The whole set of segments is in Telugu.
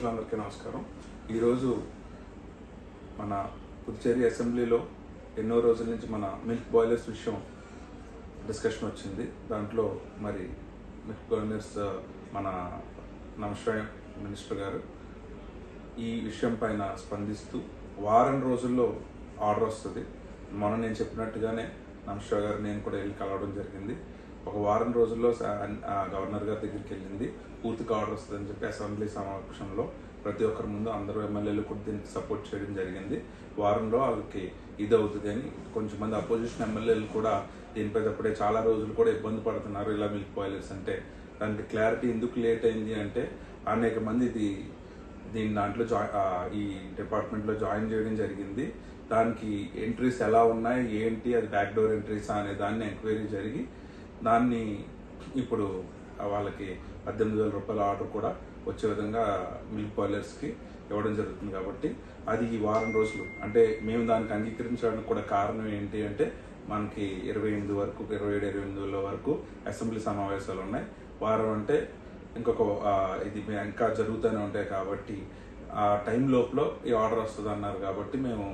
ప్రజలందరికీ నమస్కారం. ఈరోజు మన పుదుచేరి అసెంబ్లీలో ఎన్నో రోజుల నుంచి మన మిల్క్ బాయిలర్స్ విషయం డిస్కషన్ వచ్చింది. దాంట్లో మరి మిల్క్ బాయిలర్స్ మన నమస్కారం మినిస్టర్ గారు ఈ విషయం పైన స్పందిస్తూ వారం రోజుల్లో ఆర్డర్ వస్తుంది. మొన్న నేను చెప్పినట్టుగానే నమస్కార్ గారు నేను కూడా వెళ్ళి కలవడం జరిగింది. ఒక వారం రోజుల్లో గవర్నర్ గారి దగ్గరికి వెళ్ళింది. పూర్తిగా ఆర్డర్ వస్తుందని చెప్పి అసెంబ్లీ సమావేశంలో ప్రతి ఒక్కరి ముందు అందరూ ఎమ్మెల్యేలు కూడా దీనికి సపోర్ట్ చేయడం జరిగింది. వారంలో వాళ్ళకి ఇది అవుతుంది అని కొంచెం మంది అపోజిషన్ ఎమ్మెల్యేలు కూడా దీనిపై తప్పుడే చాలా రోజులు కూడా ఇబ్బంది పడుతున్నారు. ఇలా మిల్క్ బాయిలర్స్ అంటే దానికి క్లారిటీ ఎందుకు లేట్ అయింది అంటే అనేక మంది ఇది దీని దాంట్లో జా ఈ డిపార్ట్మెంట్లో జాయిన్ చేయడం జరిగింది. దానికి ఎంట్రీస్ ఎలా ఉన్నాయి? ఏంటి? అది బ్యాక్డోర్ ఎంట్రీస్ ఎంట్రీసా అనే దాన్ని ఎంక్వైరీ జరిగి దాన్ని ఇప్పుడు వాళ్ళకి పద్దెనిమిది వేల రూపాయల ఆర్డర్ కూడా వచ్చే విధంగా మిల్క్ బాయిలర్స్కి ఇవ్వడం జరుగుతుంది కాబట్టి అది ఈ వారం రోజులు. అంటే మేము దానికి అంగీకరించడానికి కూడా కారణం ఏంటి అంటే మనకి ఇరవై ఎనిమిది వరకు ఇరవై ఏడు ఇరవై ఎనిమిది వరకు అసెంబ్లీ సమావేశాలు ఉన్నాయి. వారం అంటే ఇంకొక ఇది ఇంకా జరుగుతూనే ఉంటాయి కాబట్టి ఆ టైం లోపల ఈ ఆర్డర్ వస్తుంది అన్నారు కాబట్టి మేము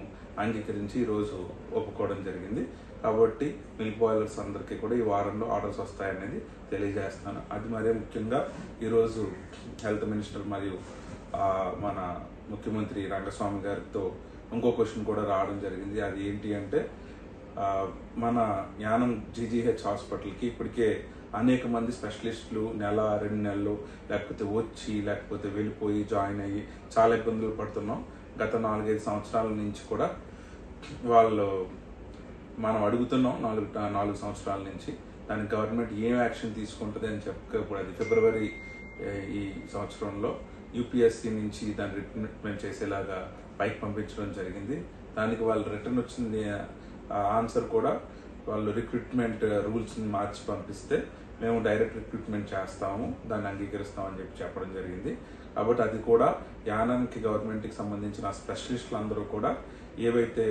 అంగీకరించి ఈరోజు ఒప్పుకోవడం జరిగింది. కాబట్టి మిల్క్ బాయిలర్స్ అందరికీ కూడా ఈ వారంలో ఆర్డర్స్ వస్తాయనేది తెలియజేస్తున్నాను. అది మరే ముఖ్యంగా ఈరోజు హెల్త్ మినిస్టర్ మరియు మన ముఖ్యమంత్రి రంగస్వామి గారితో ఇంకో క్వశ్చన్ కూడా రావడం జరిగింది. అది ఏంటి అంటే మన జ్ఞానం జీజీహెచ్ హాస్పిటల్కి ఇప్పటికే అనేక మంది స్పెషలిస్టులు నెల రెండు నెలలు లేకపోతే వచ్చి లేకపోతే వెళ్ళిపోయి జాయిన్ అయ్యి చాలా ఇబ్బందులు పడుతున్నాం. గత నాలుగైదు సంవత్సరాల నుంచి కూడా వాళ్ళు మనం అడుగుతున్నాం నాలుగు నాలుగు సంవత్సరాల నుంచి దానికి గవర్నమెంట్ ఏం యాక్షన్ తీసుకుంటుంది అని చెప్పకూడదు. ఫిబ్రవరి ఈ సంవత్సరంలో యూపీఎస్సీ నుంచి దాన్ని రిక్రూట్మెంట్ చేసేలాగా పైకి పంపించడం జరిగింది. దానికి వాళ్ళు రిటర్న్ వచ్చింది ఆన్సర్ కూడా వాళ్ళు రిక్రూట్మెంట్ రూల్స్ని మార్చి పంపిస్తే మేము డైరెక్ట్ రిక్రూట్మెంట్ చేస్తాము దాన్ని అంగీకరిస్తామని చెప్పి చెప్పడం జరిగింది. కాబట్టి అది కూడా యానానికి గవర్నమెంట్కి సంబంధించిన స్పెషలిస్టులు అందరూ కూడా ఏవైతే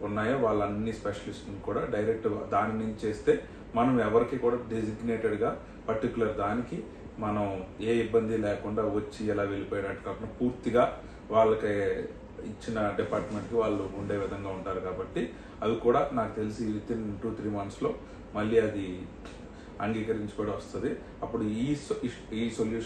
ఉన్నాయో వాళ్ళన్ని స్పెషలిస్ట్ని కూడా డైరెక్ట్ దాని నుంచి చేస్తే మనం ఎవరికి కూడా డెసిగ్నేటెడ్గా పర్టికులర్ దానికి మనం ఏ ఇబ్బంది లేకుండా వచ్చి ఎలా వెళ్ళిపోయినట్టు కాకుండా పూర్తిగా వాళ్ళకి ఇచ్చిన డిపార్ట్మెంట్కి వాళ్ళు ఉండే విధంగా ఉంటారు కాబట్టి అవి కూడా నాకు తెలిసి విత్ ఇన్ టూ త్రీ మంత్స్లో మళ్ళీ అది అంగీకరించుకోవడం వస్తుంది. అప్పుడు ఈ సొ- ఈ సొల్యూషన్